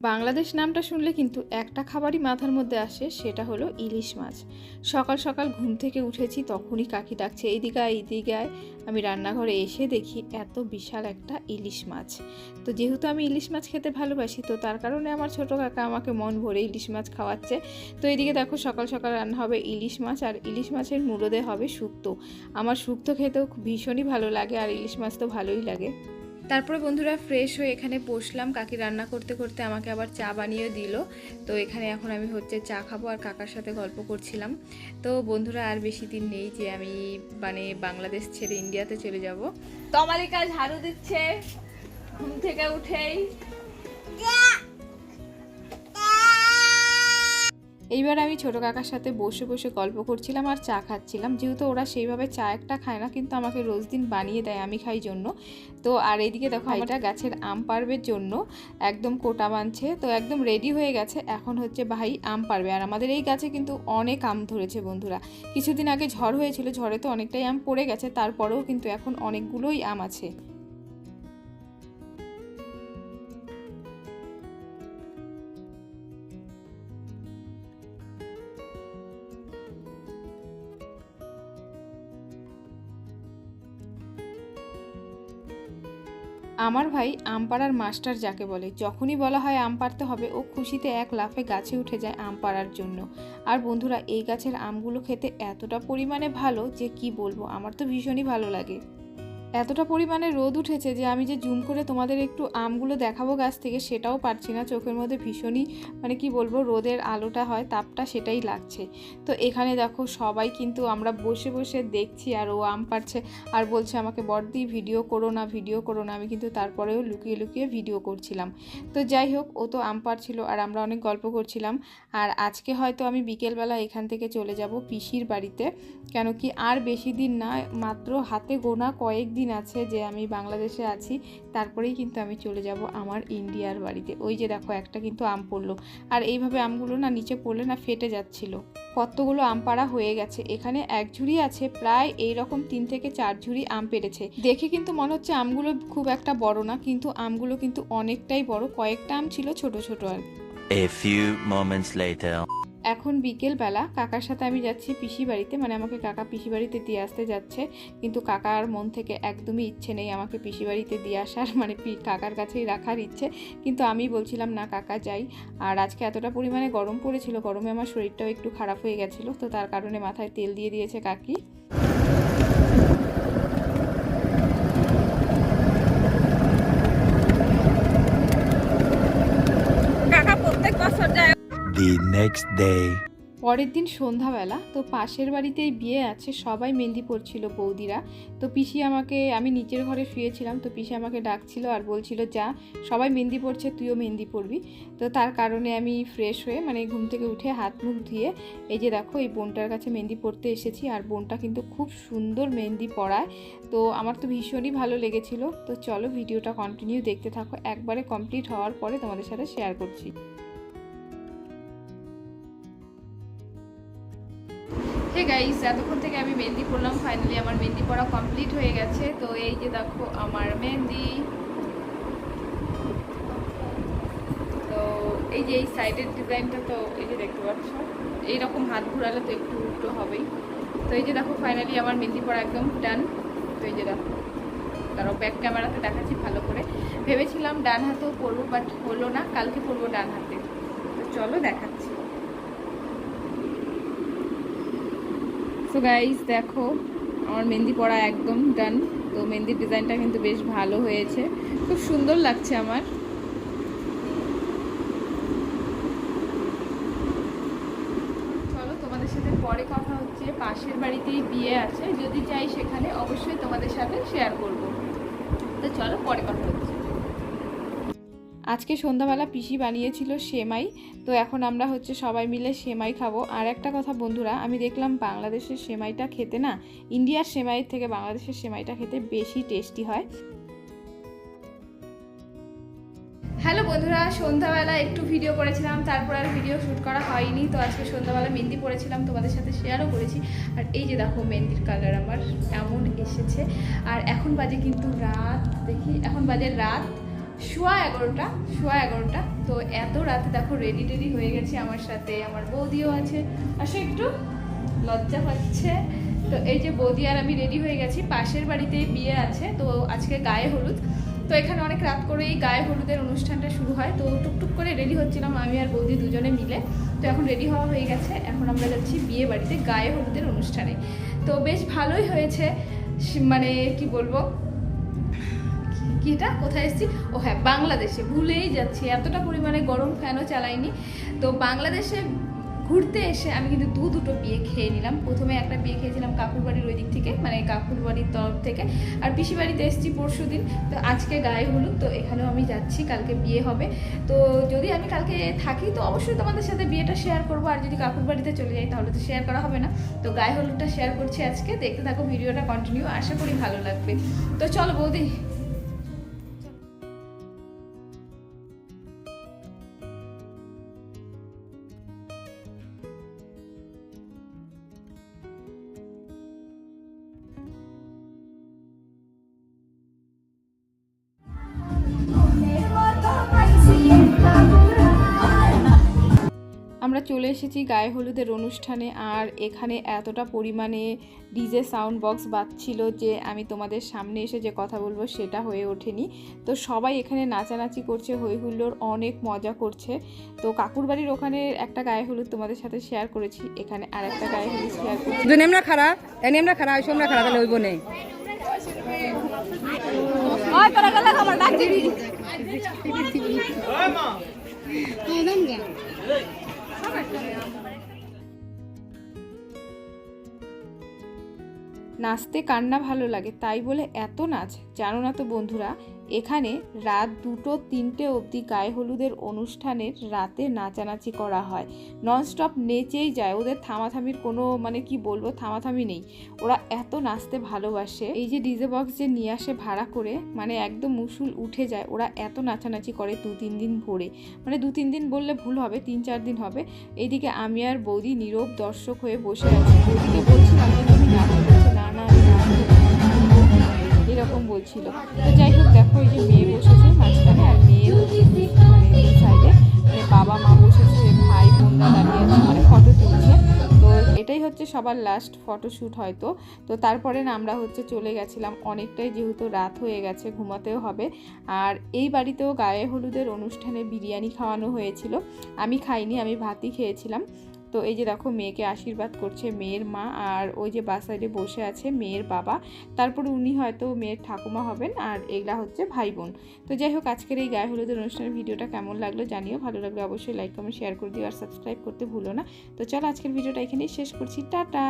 বাংলাদেশ নামটা শুনলে কিন্তু একটা খাবারই মাথার মধ্যে আসে, সেটা হলো ইলিশ মাছ। সকাল সকাল ঘুম থেকে উঠেছি, তখনই কাকি ডাকছে এইদিকে আয় এইদিকে আয়। আমি রান্নাঘরে এসে দেখি এত বিশাল একটা ইলিশ মাছ। তো যেহেতু আমি ইলিশ মাছ খেতে ভালোবাসি, তো তার কারণে আমার ছোট কাকা আমাকে মন ভরে ইলিশ মাছ খাওয়াচ্ছে। তো এইদিকে দেখো সকাল সকাল রান্না হবে ইলিশ মাছ, আর ইলিশ মাছের মুড়োদে হবে শুক্তো। আমার শুক্তো খেতেও ভীষণই ভালো লাগে, আর ইলিশ মাছ তো ভালোই লাগে। তারপরে বন্ধুরা ফ্রেশ হয়ে এখানে বসলাম। কাকি রান্না করতে করতে আমাকে আবার চা বানিয়ে দিল। তো এখানে এখন আমি হচ্ছে চা খাব আর কাকার সাথে গল্প করছিলাম। তো বন্ধুরা আর বেশি দিন নেই যে আমি মানে বাংলাদেশ ছেড়ে ইন্ডিয়াতে চলে যাব। কাজ ঝাড়ু দিচ্ছে। ঘুম থেকে উঠেই এইবার আমি ছোট কাকার সাথে বসে বসে গল্প করছিলাম আর চা খাচ্ছিলাম। যেহেতু ওরা সেইভাবে চা একটা খায় না কিন্তু আমাকে রোজ দিন বানিয়ে দেয় আমি খাই জন্য। তো আর এইদিকে দেখো এটা গাছের আম পারবের জন্য একদম কোটা বাঁধছে। তো একদম রেডি হয়ে গেছে। এখন হচ্ছে ভাই আম পারবে আর আমাদের এই গাছে কিন্তু অনেক আম ধরেছে বন্ধুরা। কিছুদিন আগে ঝড় হয়েছিল ঝড়ে তো অনেকটাই আম পড়ে গেছে তারপরেও কিন্তু এখন অনেকগুলোই আম আছে। আমার ভাই আম পাড়ার মাস্টার যাকে বলে, যখনই বলা হয় আম পাড়তে হবে, ও খুশিতে এক লাফে গাছে উঠে যায় আম পাড়ার জন্য। আর বন্ধুরা, এই গাছের আমগুলো খেতে এতটা পরিমাণে ভালো যে কি বলব, আমার তো ভীষণই ভালো লাগে। এতটা পরিমাণে রোদ উঠেছে যে আমি যে জুম করে তোমাদের একটু আমগুলো দেখাবো গাছ থেকে সেটাও পারছি না। চোখের মধ্যে ভীষণই মানে কি বলব, রোদের আলোটা হয়, তাপটা সেটাই লাগছে। তো এখানে দেখো সবাই কিন্তু আমরা বসে বসে দেখছি আর ও আম পারছে আর বলছে আমাকে, বড়দি, ভিডিও করো না, ভিডিও করো না। আমি কিন্তু তারপরেও লুকিয়ে লুকিয়ে ভিডিও করছিলাম। তো যাই হোক, ও তো আম পারছিল আর আমরা অনেক গল্প করছিলাম। আর আজকে হয়তো আমি বিকেলবেলা এখান থেকে চলে যাব পিসির বাড়িতে। কেন কি আর বেশি দিন না, মাত্র হাতে গোনা কয়েক দিন আছে যে আমি বাংলাদেশে আছি, তারপরেই কিন্তু আমি চলে যাব আমার ইন্ডিয়ার বাড়িতে। ওই যে দেখো, একটা কিন্তু আম পড়ল। আর এইভাবে আমগুলো না নিচে পড়লে না ফেটে যাচ্ছিল। কতগুলো আম পাড়া হয়ে গেছে। এখানে এক ঝুড়ি আছে, প্রায় এই রকম তিন থেকে চার ঝুড়ি আম পেরেছে। দেখে কিন্তু মনে হচ্ছে আমগুলো খুব একটা বড় না, কিন্তু আমগুলো কিন্তু অনেকটাই বড়। কয়েকটা আম ছিল ছোট ছোট আর A few moments later. এখন বিকেলবেলা কাকার সাথে আমি যাচ্ছি পিসি বাড়িতে। মানে আমাকে কাকা পিসি বাড়িতে দিয়ে আসতে যাচ্ছে। কিন্তু কাকার মন থেকে একদমই ইচ্ছে নেই আমাকে পিসি বাড়িতে দিয়ে আসার। মানে কাকার কাছেই রাখার ইচ্ছে। কিন্তু আমি বলছিলাম, না, কাকা যাই। আর আজকে এতটা পরিমাণে গরম পড়েছিল, গরমে আমার শরীরটাও একটু খারাপ হয়ে গেছিল। তো তার কারণে মাথায় তেল দিয়ে দিয়েছে কাকা। The next day. পরের দিন সন্ধ্যাবেলা তো পাশের বাড়িতেই বিয়ে আছে, সবাই মেহেন্দি পড়ছিল বৌদিরা। তো পিসি আমাকে, আমি নিচের ঘরে শুয়েছিলাম, তো পিসি আমাকে ডাকছিল আর বলছিল, যা, সবাই মেহেন্দি পড়ছে তুইও মেহেন্দি পড়বি তো তার কারণে আমি ফ্রেশ হয়ে মানে ঘুম থেকে উঠে হাত মুখ ধুয়ে, এই যে দেখো, এই বোনটার কাছে মেহেন্দি পড়তে এসেছি আর বোনটা কিন্তু খুব সুন্দর মেহেন্দি পড়ায় তো আমার তো ভীষণই ভালো লেগেছিল। তো চলো ভিডিওটা কন্টিনিউ দেখতে থাকো। একবারে কমপ্লিট হওয়ার পরে তোমাদের সাথে শেয়ার করছি। হে গাইস এতক্ষণ থেকে আমি মেহেন্দি পরলাম ফাইনালি আমার মেহেন্দি পরা কমপ্লিট হয়ে গেছে। তো এই যে দেখো, আমার মেহেন্দি। তো এই যে এই সাইডের ডিজাইনটা তো এই যে দেখতে পাচ্ছ, এইরকম হাত ঘোরালে তো একটু উল্টো হবেই। তো এই যে দেখো ফাইনালি আমার মেহেন্দি পরা একদম ডান তো এই যে দেখো, তারও ব্যাক ক্যামেরাতে দেখাচ্ছি ভালো করে। ভেবেছিলাম ডান হাতেও পরবো বাট হলো না, কালকে পরবো ডান হাতে। তো চলো দেখাচ্ছি সো গাইস দেখো, আমার মেহেন্দি পরা একদম ডান তো মেহেন্দির ডিজাইনটা কিন্তু বেশ ভালো হয়েছে। খুব সুন্দর লাগছে আমার। চলো, তোমাদের সাথে পরে কথা হচ্ছে। পাশের বাড়িতেই বিয়ে আছে। যদি চাই সেখানে অবশ্যই তোমাদের সাথে শেয়ার করব। তো চলো, পরে কথা হচ্ছে। আজকে সন্ধ্যাবেলা পিসি বানিয়েছিল সেমাই, তো এখন আমরা হচ্ছে সবাই মিলে সেমাই খাব। আর একটা কথা বন্ধুরা, আমি দেখলাম বাংলাদেশের সেমাইটা খেতে না, ইন্ডিয়ার সেমাইয়ের থেকে বাংলাদেশের সেমাইটা খেতে বেশি টেস্টি হয়। হ্যালো বন্ধুরা, সন্ধ্যাবেলা একটু ভিডিও করেছিলাম, তারপর আর ভিডিও শ্যুট করা হয়নি। তো আজকে সন্ধ্যাবেলা মেহেন্দি পড়েছিলাম তোমাদের সাথে শেয়ারও করেছি। আর এই যে দেখো মেহেন্দির কালার আমার এমন এসেছে। আর এখন বাজে কিন্তু রাত, দেখি, এখন বাজে রাত শোয়া এগারোটা শোয়া এগারোটা। তো এত রাতে দেখো রেডি টেডি হয়ে গেছে আমার সাথে। আমার বৌদিও আছে। আসো একটু। লজ্জা পাচ্ছে। তো এই যে বৌদি আর আমি রেডি হয়ে গেছি। পাশের বাড়িতেই বিয়ে আছে। তো আজকে গায়ে হলুদ। তো এখানে অনেক রাত করেই গায়ে হলুদের অনুষ্ঠানটা শুরু হয়। তো টুকটুক করে রেডি হচ্ছিলাম আমি আর বৌদি দুজনে মিলে। তো এখন রেডি হওয়া হয়ে গেছে। এখন আমরা যাচ্ছি বিয়ে বাড়িতে গায়ে হলুদের অনুষ্ঠানে। তো বেশ ভালোই হয়েছে। মানে কি বলব? কি এটা কোথায় এসেছি? ও হ্যাঁ বাংলাদেশে। ভুলেই যাচ্ছি। এতটা পরিমাণে গরম ফ্যানও চালাইনি। তো বাংলাদেশে ঘুরতে এসে আমি কিন্তু দু দুটো বিয়ে খেয়ে নিলাম। প্রথমে একটা বিয়ে খেয়েছিলাম কাকুর বাড়ির ওই দিক থেকে মানে কাকুর বাড়ির তরফ থেকে। আর পিসি বাড়িতে এসেছি পরশু দিন। তো আজকে গায়ে হলুদ, তো এখানেও আমি যাচ্ছি। কালকে বিয়ে হবে। তো যদি আমি কালকে থাকি, তো অবশ্যই তোমাদের সাথে বিয়েটা শেয়ার করব। আর যদি কাকুর বাড়িতে চলে যাই, তাহলে তো শেয়ার করা হবে না। তো গায়ে হলুদটা শেয়ার করছি আজকে। দেখতে থাকো, ভিডিওটা কন্টিনিউ আশা করি ভালো লাগবে। তো চলো বৌদি চলে এসেছি গায়ে হলুদের অনুষ্ঠানে আর এখানে এতটা পরিমাণে ডিজে সাউন্ড বক্স বাজছিল যে আমি তোমাদের সামনে এসে যে কথা বলব সেটা হয়ে ওঠেনি। তো সবাই এখানে নাচানাচি করছে হই হুল্লোড় অনেক মজা করছে। তো কাকুর বাড়ির ওখানে একটা গায়ে হলুদ তোমাদের সাথে শেয়ার করেছি এখানে আর একটা গায়ে হলুদ শেয়ার করছি। যদি নেমনা খারা এ নেমনা খারা ওই সোমনা খারা তাহলে নেই নাচতে কান্না ভালো লাগে, তাই বলে এত নাচ? জানো না তো বন্ধুরা, এখানে রাত দুটো তিনটে অবধি গায়ে হলুদের অনুষ্ঠানের রাতে নাচানাচি করা হয়। ননস্টপ নেচেই যায়, ওদের থামাথামির কোনো মানে কি বলব, থামাথামি নেই। ওরা এত নাচতে ভালোবাসে। এই যে ডিজে বক্স যে নিয়ে আসে ভাড়া করে মানে একদম মুসুল উঠে যায়, ওরা এত নাচানাচি করে দু তিন দিন ভরে। মানে দু তিন দিন বললে ভুল হবে, তিন চার দিন হবে। এইদিকে আমি আর বৌদি নীরব দর্শক হয়ে বসে আছি। বৌদিকে বলছিলাম যে তুমি এরকম বলছিল। তো যাই হোক, দেখো এই যে মেয়ে বসেছে মাঝখানে আর মেয়ে হচ্ছে মানে সাইডে মানে বাবা, মা বসেছে, ভাই বোনরা দাঁড়িয়ে আছে মানে ফটো তুলছে। তো এটাই হচ্ছে সবার লাস্ট ফটোশ্যুট হয়তো। তো তারপরে না আমরা হচ্ছে চলে গেছিলাম। অনেকটাই যেহেতু রাত হয়ে গেছে, ঘুমাতেও হবে। আর এই বাড়িতেও গায়ে হলুদের অনুষ্ঠানে বিরিয়ানি খাওয়ানো হয়েছিল। আমি খাইনি, আমি ভাতই খেয়েছিলাম। তো এই যে দেখো মেয়েকে আশীর্বাদ করছে মেয়ের মা আর ওই যে বাস সাইডে বসে আছে মেয়ের বাবা। তারপর উনি হয়তো মেয়ের ঠাকুমা হবেন আর এগুলা হচ্ছে ভাই বোন তো যাই হোক, আজকের এই গায়ে হলুদের অনুষ্ঠানের ভিডিওটা কেমন লাগল জানিও। ভালো লাগলে অবশ্যই লাইক কমেন্ট শেয়ার করে দিও আর সাবস্ক্রাইব করতে ভুলো না। তো চলো আজকের ভিডিওটা এখানেই শেষ করছি। টাটা!